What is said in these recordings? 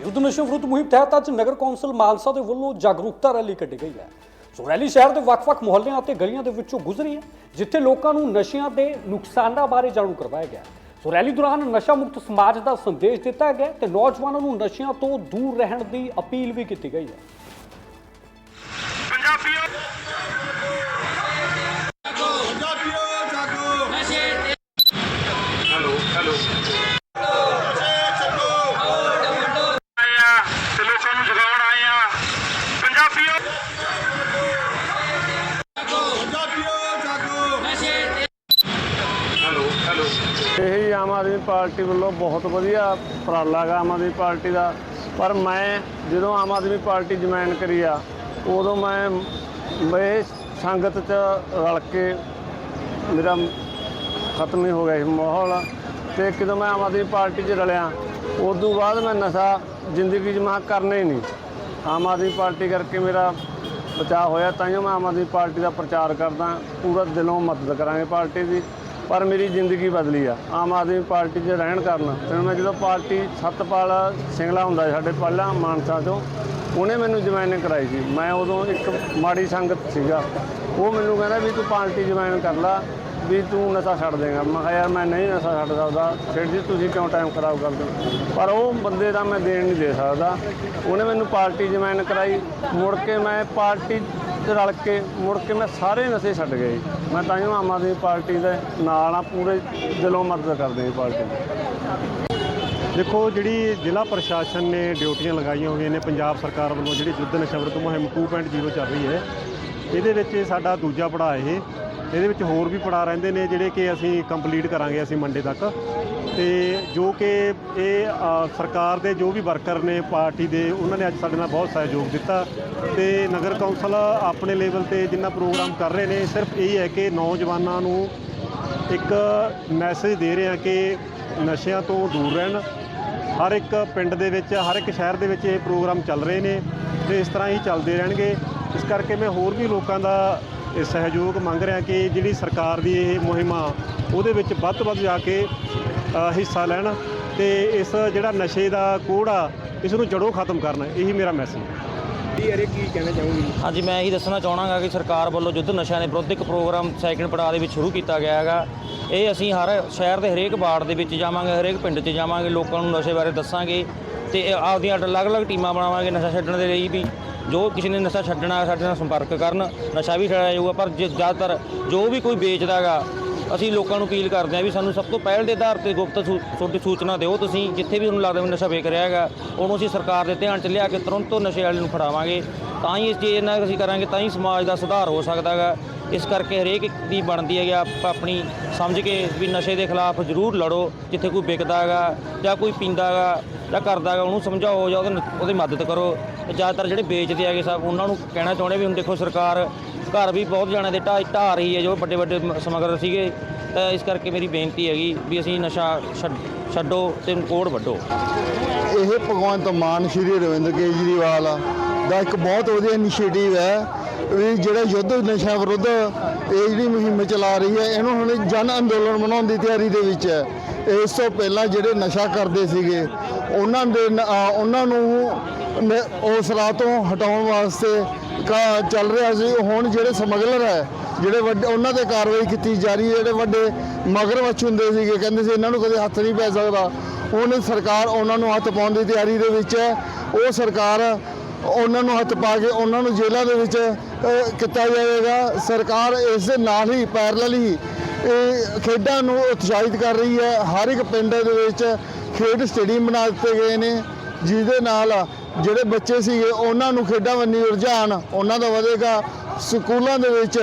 ਯੁੱਧ ਨਸ਼ੇ ਵਿਰੁੱਧ ਮੁਹਿੰਮ ਤਹਿਤ ਅੱਜ ਨਗਰ ਕੌਂਸਲ ਮਾਨਸਾ ਦੇ ਵੱਲੋਂ ਜਾਗਰੂਕਤਾ ਰੈਲੀ ਕੱਢੀ ਗਈ ਹੈ। ਸੋ ਰੈਲੀ ਸ਼ਹਿਰ ਦੇ ਵੱਖ-ਵੱਖ ਮੁਹੱਲਿਆਂ ਅਤੇ ਗਲੀਆਂ ਦੇ ਵਿੱਚੋਂ ਗੁਜ਼ਰੀ ਹੈ, ਜਿੱਥੇ ਲੋਕਾਂ ਨੂੰ ਨਸ਼ਿਆਂ ਦੇ ਨੁਕਸਾਨਾਂ ਬਾਰੇ ਜਾਣੂ ਕਰਵਾਇਆ ਗਿਆ। ਸੋ ਰੈਲੀ ਦੌਰਾਨ ਨਸ਼ਾ ਮੁਕਤ ਸਮਾਜ ਦਾ ਸੰਦੇਸ਼ ਦਿੱਤਾ ਗਿਆ ਤੇ ਨੌਜਵਾਨਾਂ ਨੂੰ ਨਸ਼ਿਆਂ ਤੋਂ ਦੂਰ ਰਹਿਣ ਦੀ ਅਪੀਲ ਵੀ ਕੀਤੀ ਗਈ ਹੈ। ਪੰਜਾਬੀਓ ਇਹ ਆਮ ਆਦਮੀ ਪਾਰਟੀ ਵੱਲੋਂ ਬਹੁਤ ਵਧੀਆ ਉਪਰਾਲਾ ਗਾ ਆਮ ਆਦਮੀ ਪਾਰਟੀ ਦਾ। ਪਰ ਮੈਂ ਜਦੋਂ ਆਮ ਆਦਮੀ ਪਾਰਟੀ ਜੁਆਇਨ ਕਰੀ ਆ, ਉਦੋਂ ਮੈਂ ਮੈਂ ਸੰਗਤ 'ਚ ਰਲ ਕੇ ਮੇਰਾ ਖਤਮ ਹੀ ਹੋ ਗਿਆ ਸੀ ਮਾਹੌਲ। ਤੇ ਜਦੋਂ ਮੈਂ ਆਮ ਆਦਮੀ ਪਾਰਟੀ 'ਚ ਰਲਿਆ ਉਸ ਤੋਂ ਬਾਅਦ ਮੈਂ ਨਸ਼ਾ ਜ਼ਿੰਦਗੀ 'ਚ ਮਾ ਕਰਨਾ ਹੀ ਨਹੀਂ। ਆਮ ਆਦਮੀ ਪਾਰਟੀ ਕਰਕੇ ਮੇਰਾ ਬਚਾਅ ਹੋਇਆ ਤਾਂ ਹੀ ਮੈਂ ਆਮ ਆਦਮੀ ਪਾਰਟੀ ਦਾ ਪ੍ਰਚਾਰ ਕਰਦਾ, ਪੂਰਾ ਦਿਲੋਂ ਮਦਦ ਕਰਾਂਗੇ ਪਾਰਟੀ ਦੀ। ਪਰ ਮੇਰੀ ਜ਼ਿੰਦਗੀ ਬਦਲੀ ਆ। ਆਮ ਆਦਮੀ ਪਾਰਟੀ 'ਚ ਰਹਿਣ ਕਾਰਨ। ਫਿਰ ਮੈਂ ਜਦੋਂ ਪਾਰਟੀ ਸਤਪਾਲ ਸਿੰਗਲਾ ਹੁੰਦਾ ਸਾਡੇ ਪਹਿਲਾਂ ਮਾਨਸਾ ਤੋਂ, ਉਹਨੇ ਮੈਨੂੰ ਜੁਆਇਨ ਕਰਾਈ ਸੀ। ਮੈਂ ਉਦੋਂ ਇੱਕ ਮਾੜੀ ਸੰਗਤ ਸੀਗਾ। ਉਹ ਮੈਨੂੰ ਕਹਿੰਦਾ ਵੀ ਤੂੰ ਪਾਰਟੀ ਜੁਆਇਨ ਕਰ ਲਾ, ਵੀ ਤੂੰ ਨਸ਼ਾ ਛੱਡ ਦੇਗਾ। ਮੈਂ ਕਿਹਾ, ਯਾਰ, ਮੈਂ ਨਹੀਂ ਨਸ਼ਾ ਛੱਡ ਸਕਦਾ। ਫਿਰ ਜੀ ਤੁਸੀਂ ਕਿਉਂ ਟਾਈਮ ਖਰਾਬ ਕਰਦੇ ਹੋ? ਪਰ ਉਹ ਬੰਦੇ ਦਾ ਮੈਂ ਦੇਣ ਨਹੀਂ ਦੇ ਸਕਦਾ। ਉਹਨੇ ਮੈਨੂੰ ਪਾਰਟੀ ਜੁਆਇਨ ਕਰਾਈ। ਮੁੜ ਕੇ ਮੈਂ ਪਾਰਟੀ ਰਲ ਕੇ ਮੁੜ ਕੇ ਮੈਂ ਸਾਰੇ ਨਸ਼ੇ ਛੱਡ ਗਏ ਮੈਂ ਤਾਂ ਹੀ ਆਮ ਆਦਮੀ ਪਾਰਟੀ ਦੇ ਨਾਲ ਆ, ਪੂਰੇ ਦਿਲੋਂ ਮਦਦ ਕਰਦੇ ਹਾਂ ਪਾਰਟੀ ਦੀ। ਦੇਖੋ, ਜਿਹੜੀ ਜ਼ਿਲ੍ਹਾ ਪ੍ਰਸ਼ਾਸਨ ਨੇ ਡਿਊਟੀਆਂ ਲਗਾਈਆਂ ਹੋਈਆਂ ਨੇ, ਪੰਜਾਬ ਸਰਕਾਰ ਵੱਲੋਂ ਜਿਹੜੀ ਯੁੱਧ ਨਸ਼ਾ ਵਿਰੁੱਧ ਮੁਹਿੰਮ 2.0 ਚੱਲ ਰਹੀ ਹੈ, ਇਹਦੇ ਵਿੱਚ ਸਾਡਾ ਦੂਜਾ ਪੜਾਅ ਇਹ ਇਹਦੇ ਵਿੱਚ ਹੋਰ ਵੀ ਪੜਾਅ ਰਹਿੰਦੇ ਨੇ ਜਿਹੜੇ ਕਿ ਅਸੀਂ ਕੰਪਲੀਟ ਕਰਾਂਗੇ ਅਸੀਂ ਮੰਡੇ ਤੱਕ। ਤੇ ਜੋ ਕਿ ਇਹ ਸਰਕਾਰ ਦੇ ਜੋ ਵੀ ਵਰਕਰ ਨੇ ਪਾਰਟੀ ਦੇ, ਉਹਨਾਂ ਨੇ ਅੱਜ ਸਾਡੇ ਨਾਲ ਬਹੁਤ ਸਹਿਯੋਗ ਦਿੱਤਾ। ਤੇ ਨਗਰ ਕੌਂਸਲ ਆਪਣੇ ਲੈਵਲ ਤੇ ਜਿੰਨਾ ਪ੍ਰੋਗਰਾਮ ਕਰ ਰਹੇ ਨੇ, ਸਿਰਫ ਇਹ ਹੈ ਕਿ ਨੌਜਵਾਨਾਂ ਨੂੰ ਇੱਕ ਮੈਸੇਜ ਦੇ ਰਹੇ ਹਾਂ ਕਿ ਨਸ਼ਿਆਂ ਤੋਂ ਦੂਰ ਰਹਿਣ। ਹਰ ਇੱਕ ਪਿੰਡ ਦੇ ਵਿੱਚ, ਹਰ ਇੱਕ ਸ਼ਹਿਰ ਦੇ ਵਿੱਚ ਇਹ ਪ੍ਰੋਗਰਾਮ ਚੱਲ ਰਹੇ ਨੇ ਤੇ ਇਸ ਤਰ੍ਹਾਂ ਹੀ ਚੱਲਦੇ ਰਹਿਣਗੇ। ਇਸ ਕਰਕੇ ਮੈਂ ਹੋਰ ਵੀ ਲੋਕਾਂ ਦਾ ਸਹਿਯੋਗ ਮੰਗ ਰਿਹਾ ਕਿ ਜਿਹੜੀ ਸਰਕਾਰ ਦੀ ਇਹ ਮੁਹਿੰਮ ਆ ਉਹਦੇ ਵਿੱਚ ਵੱਧ ਤੋਂ ਵੱਧ ਜਾ ਕੇ ਹਿੱਸਾ ਲੈਣ ਤੇ ਇਸ ਜਿਹੜਾ ਨਸ਼ੇ ਦਾ ਕੋੜ ਆ ਇਸ ਨੂੰ ਜੜੋਂ ਖਤਮ ਕਰਨ। ਇਹੀ ਮੇਰਾ ਮੈਸੇਜ ਹੈ ਹਾਂਜੀ ਮੈਂ ਇਹੀ ਦੱਸਣਾ ਚਾਹਣਾਗਾ ਕਿ ਸਰਕਾਰ ਵੱਲੋਂ ਯੁੱਧ ਨਸ਼ਿਆਂ ਦੇ ਵਿਰੁੱਧ ਇੱਕ ਪ੍ਰੋਗਰਾਮ ਸੈਕਿੰਡ ਪੜਾਅ ਦੇ ਵਿੱਚ ਸ਼ੁਰੂ ਕੀਤਾ ਗਿਆ ਹੈਗਾ। ਇਹ ਅਸੀਂ ਹਰ ਸ਼ਹਿਰ ਦੇ ਹਰੇਕ ਵਾਰਡ ਦੇ ਵਿੱਚ ਜਾਵਾਂਗੇ ਹਰੇਕ ਪਿੰਡ 'ਚ ਜਾਵਾਂਗੇ ਲੋਕਾਂ ਨੂੰ ਨਸ਼ੇ ਬਾਰੇ ਦੱਸਾਂਗੇ ਤੇ ਇਹ ਆਪਦੀਆਂ ਅਲੱਗ-ਅਲੱਗ ਟੀਮਾਂ ਬਣਾਵਾਂਗੇ ਨਸ਼ਾ ਛੱਡਣ ਦੇ ਲਈ ਵੀ। ਜੋ ਕਿਸੇ ਨੇ ਨਸ਼ਾ ਛੱਡਣਾ, ਸਾਡੇ ਨਾਲ ਸੰਪਰਕ ਕਰਨ, ਨਸ਼ਾ ਵੀ ਛੱਡਿਆ ਜਾਊਗਾ, ਪਰ ਜੇ ਜ਼ਿਆਦਾਤਰ ਜੋ ਵੀ ਕੋਈ ਵੇਚਦਾਗਾ ਅਸੀਂ ਲੋਕਾਂ ਨੂੰ ਅਪੀਲ ਕਰਦੇ ਹਾਂ ਵੀ ਸਾਨੂੰ ਸਭ ਤੋਂ ਪਹਿਲ ਦੇ ਆਧਾਰ ਤੇ ਗੁਪਤ ਸੂ- ਤੁਹਾਡੀ ਸੂਚਨਾ ਦਿਓ ਤੁਸੀਂ, ਜਿੱਥੇ ਵੀ ਤੁਹਾਨੂੰ ਲੱਗਦਾ ਵੀ ਨਸ਼ਾ ਵੇਚ ਰਿਹਾ ਹੈਗਾ, ਉਹਨੂੰ ਅਸੀਂ ਸਰਕਾਰ ਦੇ ਧਿਆਨ 'ਚ ਲਿਆ ਕੇ ਤੁਰੰਤ ਉਹ ਨਸ਼ੇ ਵਾਲੇ ਨੂੰ ਫੜਾਵਾਂਗੇ। ਤਾਂ ਹੀ ਇਸ ਚੀਜ਼ ਨਾਲ ਅਸੀਂ ਕਰਾਂਗੇ, ਤਾਂ ਹੀ ਸਮਾਜ ਦਾ ਸੁਧਾਰ ਹੋ ਸਕਦਾ ਹੈਗਾ। ਇਸ ਕਰਕੇ ਹਰੇਕ ਦੀ ਬਣਦੀ ਹੈ ਕਿ ਆਪ, ਆਪਣੀ ਸਮਝ ਕੇ ਵੀ ਨਸ਼ੇ ਦੇ ਖਿਲਾਫ ਜ਼ਰੂਰ ਲੜੋ, ਜਿੱਥੇ ਕੋਈ ਵਿਕਦਾ ਹੈਗਾ ਜਾਂ ਕੋਈ ਪੀਂਦਾ ਹੈਗਾ ਜਾਂ ਕਰਦਾ ਉਹਨੂੰ ਸਮਝਾਓ, ਜਾਂ ਉਹਦੇ ਉਹਦੀ ਮਦਦ ਕਰੋ। ਤੇ ਜ਼ਿਆਦਾਤਰ ਜਿਹੜੇ ਵੇਚਦੇ ਹੈਗੇ ਸਭ, ਉਹਨਾਂ ਨੂੰ ਕਹਿਣਾ ਚਾਹੁੰਦੇ ਵੀ ਹੁਣ ਦੇਖੋ ਸਰਕਾਰ, ਘਰ ਵੀ ਬਹੁਤ ਜਾਣਿਆਂ ਦੇ ਢਾਹ ਢਾਹ ਰਹੀ ਹੈ, ਜੋ ਵੱਡੇ ਵੱਡੇ ਸਮਗਲਰ ਸੀਗੇ। ਤਾਂ ਇਸ ਕਰਕੇ ਮੇਰੀ ਬੇਨਤੀ ਹੈਗੀ ਵੀ ਅਸੀਂ ਨਸ਼ਾ ਛੱਡ- ਛੱਡੋ ਤੇ ਕੋੜ ਵੱਢੋ। ਇਹ ਭਗਵੰਤ ਮਾਨ, ਸ਼੍ਰੀ ਰਵਿੰਦਰ ਕੇਜਰੀਵਾਲ ਦਾ ਇੱਕ ਬਹੁਤ ਵਧੀਆ ਇਨੀਸ਼ੀਏਟਿਵ ਹੈ ਵੀ ਜਿਹੜਾ ਯੁੱਧ, ਨਸ਼ਾ ਵਿਰੁੱਧ ਇਹ ਜਿਹੜੀ ਮੁਹਿੰਮ ਚਲਾ ਰਹੀ ਹੈ, ਇਹਨੂੰ ਹੁਣ ਜਨ ਅੰਦੋਲਨ ਬਣਾਉਣ ਦੀ ਤਿਆਰੀ ਦੇ ਵਿੱਚ ਹੈ। ਇਸ ਤੋਂ ਪਹਿਲਾਂ ਜਿਹੜੇ ਨਸ਼ਾ ਕਰਦੇ ਸੀਗੇ, ਉਹਨਾਂ ਦੇ ਉਹਨਾਂ ਨੂੰ ਨ- ਉਸ ਰਾਹ ਤੋਂ ਹਟਾਉਣ ਵਾਸਤੇ ਕਾ- ਚੱਲ ਰਿਹਾ ਸੀ। ਹੁਣ ਜਿਹੜੇ ਸਮਗਲਰ ਹੈ, ਜਿਹੜੇ ਵੱਡੇ, ਉਹਨਾਂ ਤੇ ਕਾਰਵਾਈ ਕੀਤੀ ਜਾ ਰਹੀ ਹੈ। ਜਿਹੜੇ ਵੱਡੇ ਮਗਰਮੱਛ ਹੁੰਦੇ ਸੀਗੇ, ਕਹਿੰਦੇ ਸੀ ਇਹਨਾਂ ਨੂੰ ਕਦੇ ਹੱਥ ਨਹੀਂ ਪੈ ਸਕਦਾ। ਹੁਣ ਸਰਕਾਰ ਉਹਨਾਂ ਨੂੰ ਹੱਥ ਪਾਉਣ ਦੀ ਤਿਆਰੀ ਦੇ ਵਿੱਚ ਹੈ। ਉਹ ਸਰਕਾਰ ਉਹਨਾਂ ਨੂੰ ਹੱਥ ਪਾ ਕੇ ਉਹਨਾਂ ਨੂੰ ਜੇਲ੍ਹਾਂ ਦੇ ਵਿੱਚ ਕੀਤਾ ਜਾਵੇਗਾ ਸਰਕਾਰ ਇਸ ਦੇ ਨਾਲ ਹੀ ਪੈਰਲਲ ਹੀ ਇਹ ਖੇਡਾਂ ਨੂੰ ਉਤਸ਼ਾਹਿਤ ਕਰ ਰਹੀ ਹੈ। ਹਰ ਇੱਕ ਪਿੰਡ ਦੇ ਵਿੱਚ ਖੇਡ ਸਟੇਡੀਅਮ ਬਣਾ ਦਿੱਤੇ ਗਏ ਨੇ, ਜਿਹਦੇ ਨਾਲ ਜਿਹੜੇ ਬੱਚੇ ਸੀਗੇ, ਉਹਨਾਂ ਨੂੰ ਖੇਡਾਂ ਵੱਲ ਰੁਝਾਨ ਉਹਨਾਂ ਦਾ ਵਧੇਗਾ। ਸਕੂਲਾਂ ਦੇ ਵਿੱਚ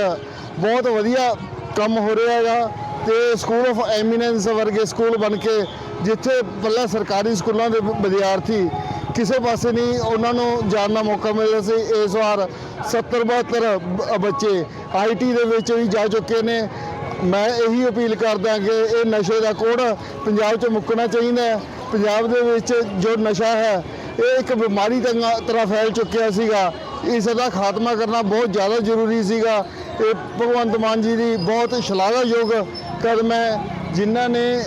ਬਹੁਤ ਵਧੀਆ ਕੰਮ ਹੋ ਰਿਹਾ ਹੈਗਾ ਤੇ ਸਕੂਲ ਆਫ ਐਮੀਨੈਂਸ ਵਰਗੇ ਸਕੂਲ ਬਣ ਕੇ, ਜਿੱਥੇ ਪਹਿਲਾਂ ਸਰਕਾਰੀ ਸਕੂਲਾਂ ਦੇ ਵਿ- ਵਿਦਿਆਰਥੀ ਕਿਸੇ ਪਾਸੇ ਨਹੀਂ, ਉਹਨਾਂ ਨੂੰ ਜਾਣ ਦਾ ਮੌਕਾ ਮਿਲਦਾ ਸੀ। ਇਸ ਵਾਰ 70 72 ਬ- ਬੱਚੇ ਆਈਟੀ ਦੇ ਵਿੱਚ ਵੀ ਜਾ ਚੁੱਕੇ ਨੇ। ਮੈਂ ਇਹੀ ਅਪੀਲ ਕਰਦਾ ਕਿ ਇਹ ਨਸ਼ੇ ਦਾ ਕੋੜ ਪੰਜਾਬ 'ਚ ਮੁੱਕਣਾ ਚਾਹੀਦਾ ਹੈ। ਪੰਜਾਬ ਦੇ ਵਿੱਚ ਜੋ ਨਸ਼ਾ ਹੈ, ਇਹ ਇੱਕ ਬਿਮਾਰੀ ਤੰਗਾ- ਤਰ੍ਹਾਂ ਫੈਲ ਚੁੱਕਿਆ ਸੀਗਾ। ਇਸ ਦਾ ਖਾਤਮਾ ਕਰਨਾ ਬਹੁਤ ਜ਼ਿਆਦਾ ਜ਼ਰੂਰੀ ਸੀਗਾ। ਇਹ ਭਗਵੰਤ ਮਾਨ ਜੀ ਦੀ ਬਹੁਤ ਸ਼ਲਾਘਾਯੋਗ ਕਦਮ ਹੈ, ਜਿਨ੍ਹਾਂ ਨੇ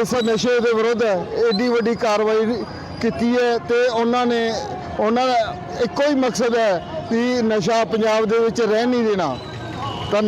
ਇਸ ਨਸ਼ੇ ਦੇ ਵਿਰੁੱਧ ਐਡੀ ਵੱਡੀ ਕਾਰਵਾਈ ਕੀਤੀ ਹੈ ਤੇ ਉਹਨਾਂ ਨੇ, ਉਹਨਾਂ ਦਾ ਇੱਕੋ ਹੀ ਮਕਸਦ ਹੈ ਕਿ ਨਸ਼ਾ ਪੰਜਾਬ ਦੇ ਵਿੱਚ ਰਹਿ ਨਹੀਂ ਦੇਣਾ। ਧੰਨਵਾਦ।